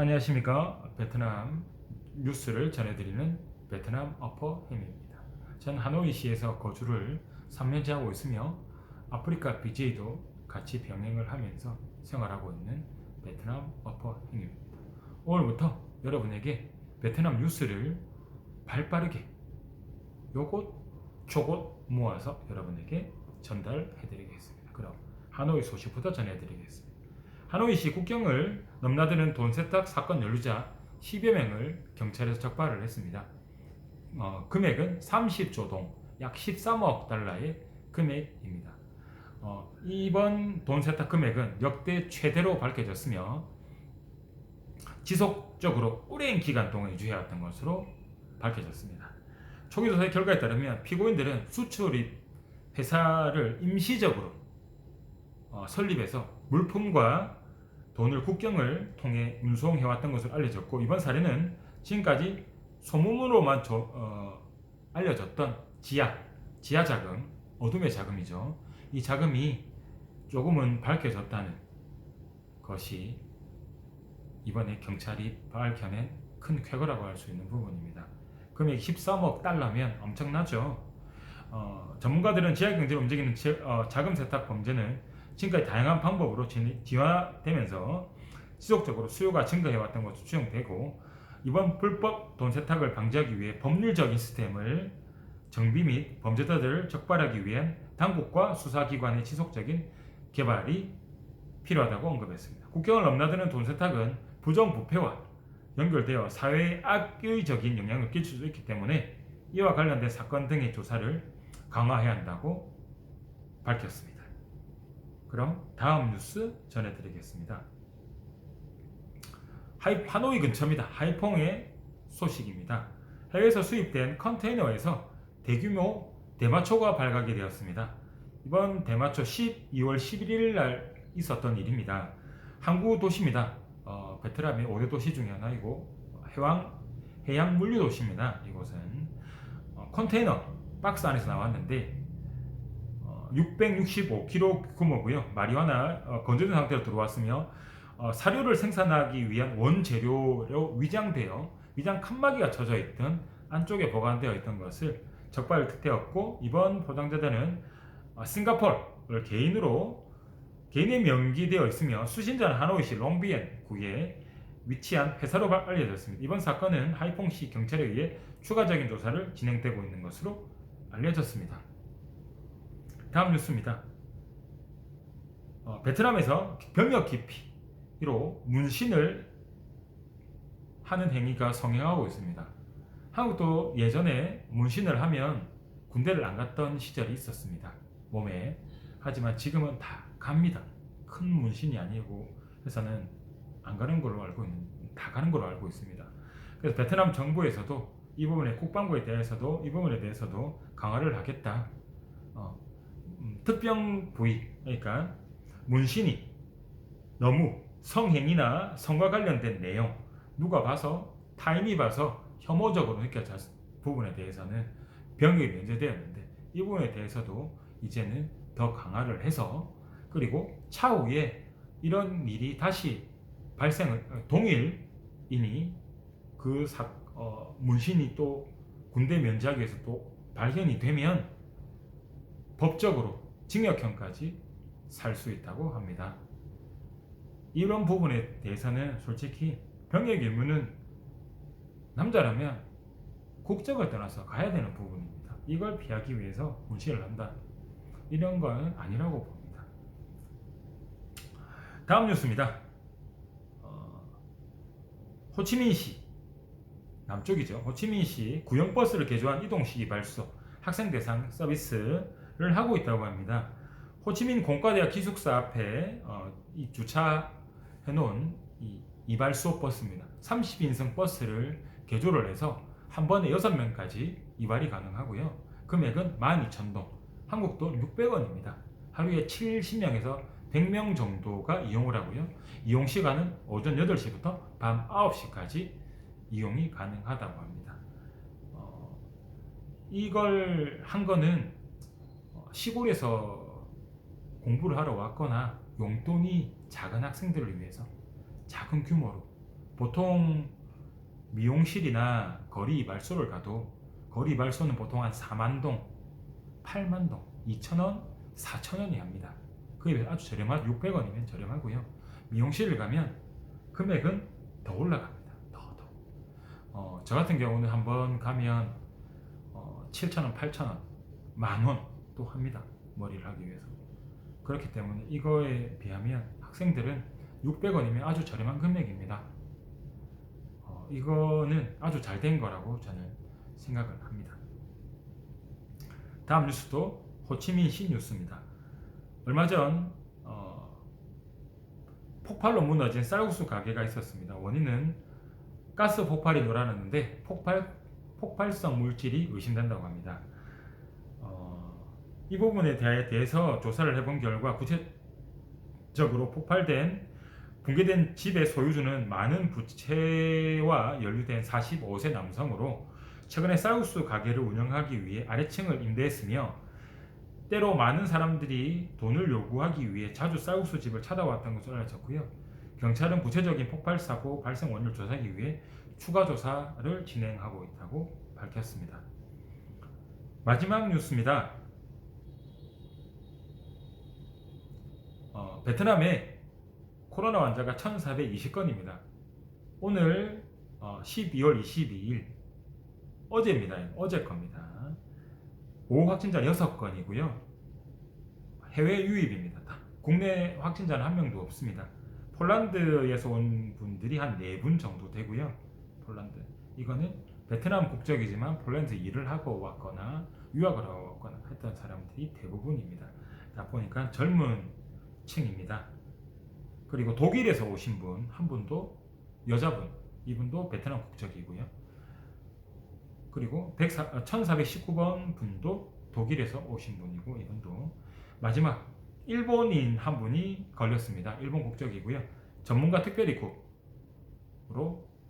안녕하십니까 베트남 뉴스를 전해드리는 베트남 어퍼 햄입니다. 전 하노이시에서 거주를 3년째 하고 있으며 아프리카 BJ도 같이 병행을 하면서 생활하고 있는 베트남 어퍼 햄입니다. 오늘부터 여러분에게 베트남 뉴스를 발빠르게 요곳 저곳 모아서 여러분에게 전달해드리겠습니다. 그럼 하노이 소식부터 전해드리겠습니다. 하노이시 국경을 넘나드는 돈 세탁 사건 연루자 10여 명을 경찰에서 적발을 했습니다. 어, 금액은 30조 동, 약 13억 달러의 금액입니다. 어, 이번 돈 세탁 금액은 역대 최대로 밝혀졌으며 지속적으로 오랜 기간 동안 유지해왔던 것으로 밝혀졌습니다. 초기 조사의 결과에 따르면 피고인들은 수출입 회사를 임시적으로 어, 설립해서 물품과 돈을 국경을 통해 운송해왔던 것으로 알려졌고 이번 사례는 지금까지 소문으로만 저- 어, 알려졌던 지하, 지하 자금, 어둠의 자금이죠. 이 자금이 조금은 밝혀졌다는 것이 이번에 경찰이 밝혀낸 큰 쾌거라고 할 수 있는 부분입니다. 금액 13억 달러면 엄청나죠. 어, 전문가들은 지하 경제를 움직이는 지- 어, 자금 세탁 범죄는 지금까지 다양한 방법으로 진- 진화되면서 지속적으로 수요가 증가해왔던 것으로 추정되고 이번 불법 돈 세탁을 방지하기 위해 법률적인 시스템을 정비 및 범죄자들을 적발하기 위한 당국과 수사기관의 지속적인 개발이 필요하다고 언급했습니다. 국경을 넘나드는 돈 세탁은 부정부패와 연결되어 사회에 악의적인 영향을 끼칠 수 있기 때문에 이와 관련된 사건 등의 조사를 강화해야 한다고 밝혔습니다. 그럼 다음 뉴스 전해드리겠습니다. 하이, 하노이 근처입니다. 하이퐁의 소식입니다. 해외에서 수입된 컨테이너에서 대규모 대마초가 발각이 되었습니다. 이번 대마초 12월 11일 날 있었던 일입니다. 항구 도시입니다. 어, 베트남의 5대 도시 중에 하나이고 해왕 해양 물류 도시입니다. 이곳은 어, 컨테이너 박스 안에서 나왔는데 어, 665kg 규모고요. 마리화나 어, 건조된 상태로 들어왔으며 어, 사료를 생산하기 위한 원재료로 위장되어 위장 칸막이가 쳐져 있던 안쪽에 보관되어 있던 것을 적발되었고 이번 포장자들은 어, 싱가포르를 개인으로 개인의 명기되어 있으며 수신자는 하노이시 롱비엔 구에 위치한 회사로 발- 알려졌습니다. 이번 사건은 하이퐁시 경찰에 의해 추가적인 조사를 진행되고 있는 것으로 알려졌습니다. 다음 뉴스입니다. 어, 베트남에서 병역 기피로 문신을 하는 행위가 성행하고 있습니다. 한국도 예전에 문신을 하면 군대를 안 갔던 시절이 있었습니다. 몸에. 하지만 지금은 다 갑니다. 큰 문신이 아니고 해서는 안 가는 걸로 알고 있는 다 가는 걸로 알고 있습니다. 그래서 베트남 정부에서도 이 부분에 국방부에 대해서도 이 부분에 대해서도 강화를 하겠다. 어, 음, 특병 부위 그러니까 문신이 너무 성행위나 성과 관련된 내용 누가 봐서 타인이 봐서 혐오적으로 느껴질 부분에 대해서는 병역이 면제되었는데 이 부분에 대해서도 이제는 더 강화를 해서 그리고 차후에 이런 일이 다시 발생을 어, 동일인이 그 사, 어, 문신이 또 군대 면제하기 위해서 또 발견이 되면 법적으로 징역형까지 살 수 있다고 합니다. 이런 부분에 대해서는 솔직히 병역 의무는 남자라면 국적을 떠나서 가야 되는 부분입니다. 이걸 피하기 위해서 문신을 한다. 이런 건 아니라고 봅니다. 다음 뉴스입니다. 어, 호치민시 남쪽이죠. 호치민시 구형버스를 개조한 이동식 발소 학생 대상 서비스 를 하고 있다고 합니다. 호치민 공과대학 기숙사 앞에 어, 이 주차해 놓은 이 이발소 버스입니다. 30인승 버스를 개조를 해서 한 번에 6명까지 이발이 가능하고요. 금액은 12,000동, 한국 돈 600원입니다. 하루에 70명에서 100명 정도가 이용을 하고요. 이용 시간은 오전 8시부터 밤 9시까지 이용이 가능하다고 합니다. 어, 이걸 한 거는 어, 시골에서 공부를 하러 왔거나 용돈이 작은 학생들을 위해서 작은 규모로 보통 미용실이나 거리 이발소를 가도 거리 이발소는 보통 한 4만 동, 8만 동, 2천 원, 4천 원이 합니다. 그에 비해 아주 저렴한 600원이면 저렴하고요. 미용실을 가면 금액은 더 올라갑니다. 더 더. 어, 저 같은 경우는 한번 가면 어, 7천 원, 8천 원, 만 원 또 합니다. 머리를 하기 위해서. 그렇기 때문에 이거에 비하면 학생들은 600원이면 아주 저렴한 금액입니다. 어, 이거는 아주 잘 된 거라고 저는 생각을 합니다. 다음 뉴스도 호치민시 뉴스입니다. 얼마 전 어, 폭발로 무너진 쌀국수 가게가 있었습니다. 원인은 가스 폭발이 놀아났는데 폭발 폭발성 물질이 의심된다고 합니다. 어, 이 부분에 대해- 대해서 조사를 해본 결과 구체적으로 폭발된 붕괴된 집의 소유주는 많은 부채와 연루된 45세 남성으로 최근에 쌀국수 가게를 운영하기 위해 아래층을 임대했으며 때로 많은 사람들이 돈을 요구하기 위해 자주 쌀국수 집을 찾아왔던 것으로 알려졌고요. 경찰은 구체적인 폭발 사고 발생 원인을 조사하기 위해 추가 조사를 진행하고 있다고 밝혔습니다. 마지막 뉴스입니다. 어, 베트남에 코로나 환자가 1,420건입니다. 오늘 어, 12월 22일 어제입니다. 어제 겁니다. 보호 확진자 6건이고요. 해외 유입입니다. 다. 국내 확진자는 한 명도 없습니다. 폴란드에서 온 분들이 한 4분 정도 되고요. 폴란드. 이거는 베트남 국적이지만 폴란드 일을 하고 왔거나 유학을 하고 왔거나 했던 사람들이 대부분입니다. 다 보니까 젊은 층입니다. 그리고 독일에서 오신 분 한 분도 여자분 이분도 베트남 국적이고요. 그리고 1419번 분도 독일에서 오신 분이고 이분도 마지막 일본인 한 분이 걸렸습니다. 일본 국적이고요. 전문가 특별히국으로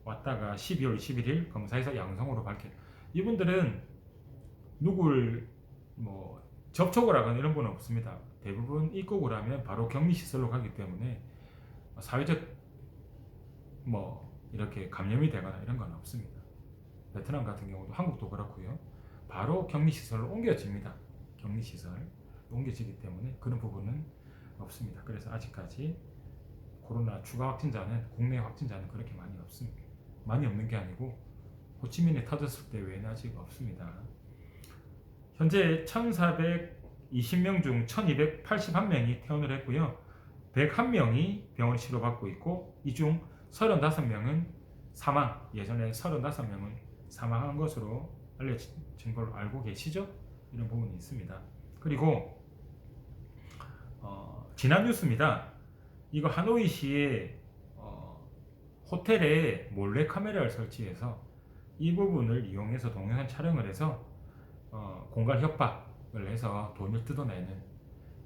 왔다가 12월 21일 검사에서 양성으로 밝혀. 이분들은 누굴 뭐 접촉을 하거나 이런 분 없습니다. 대부분 입국을 하면 바로 격리 시설로 가기 때문에 사회적 뭐 이렇게 감염이 되거나 이런 건 없습니다. 베트남 같은 경우도 한국도 그렇고요. 바로 격리 시설로 옮겨집니다. 격리 시설 옮겨지기 때문에 그런 부분은 없습니다. 그래서 아직까지 코로나 추가 확진자는 국내 확진자는 그렇게 많이 없습니다. 많이 없는 게 아니고 호치민에 터졌을 때 외에는 아직 없습니다. 현재 1,420명 중 1,281명이 퇴원을 했고요. 101명이 병원 치료받고 있고 이 중 35명은 사망, 예전에 35명은 사망한 것으로 알려진 걸로 알고 계시죠? 이런 부분이 있습니다. 그리고 어, 지난 뉴스입니다. 이거 하노이시의 어, 호텔에 몰래 카메라를 설치해서 이 부분을 이용해서 동영상 촬영을 해서 어, 공갈 협박 을 해서 돈을 뜯어내는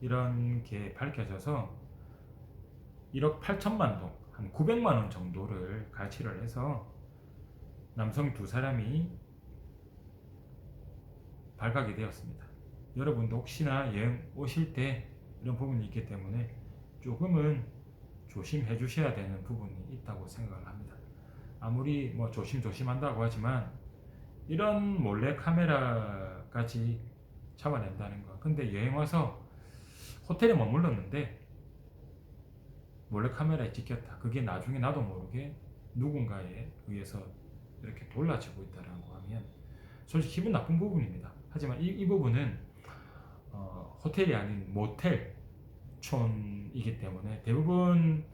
이런 게 밝혀져서 1억 8천만 동, 한 900만 원 정도를 가치를 해서 남성 두 사람이 발각이 되었습니다. 여러분도 혹시나 여행 오실 때 이런 부분이 있기 때문에 조금은 조심해 주셔야 되는 부분이 있다고 생각을 합니다. 아무리 뭐 조심조심 한다고 하지만 이런 몰래 카메라까지 잡아낸다는 거. 근데 여행 와서 호텔에 머물렀는데 몰래 카메라에 찍혔다. 그게 나중에 나도 모르게 누군가에 의해서 이렇게 돌라지고 있다라고 하면 솔직히 기분 나쁜 부분입니다. 하지만 이, 이 부분은 어, 호텔이 아닌 모텔촌이기 때문에 대부분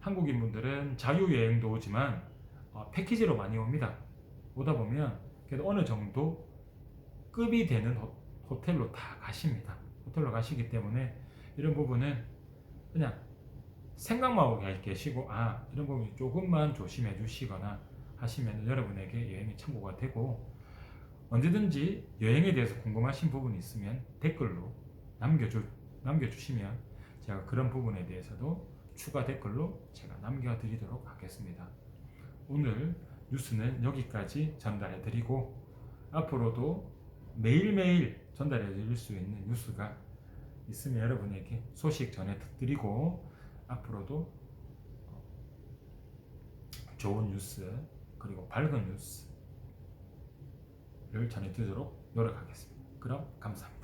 한국인 분들은 자유 여행도 오지만 어, 패키지로 많이 옵니다. 오다 보면 그래도 어느 정도 급이 되는 호, 호텔로 다 가십니다. 호텔로 가시기 때문에 이런 부분은 그냥 생각만 하고 계시고 아 이런 부분 조금만 조심해 주시거나 하시면 여러분에게 여행이 참고가 되고 언제든지 여행에 대해서 궁금하신 부분이 있으면 댓글로 남겨주, 남겨주시면 제가 그런 부분에 대해서도 추가 댓글로 제가 남겨드리도록 하겠습니다. 오늘 뉴스는 여기까지 전달해 드리고 앞으로도 매일매일 전달해 드릴 수 있는 뉴스가 있으면 여러분에게 소식 전해 드리고 앞으로도 좋은 뉴스 그리고 밝은 뉴스를 전해드리도록 노력하겠습니다. 그럼 감사합니다.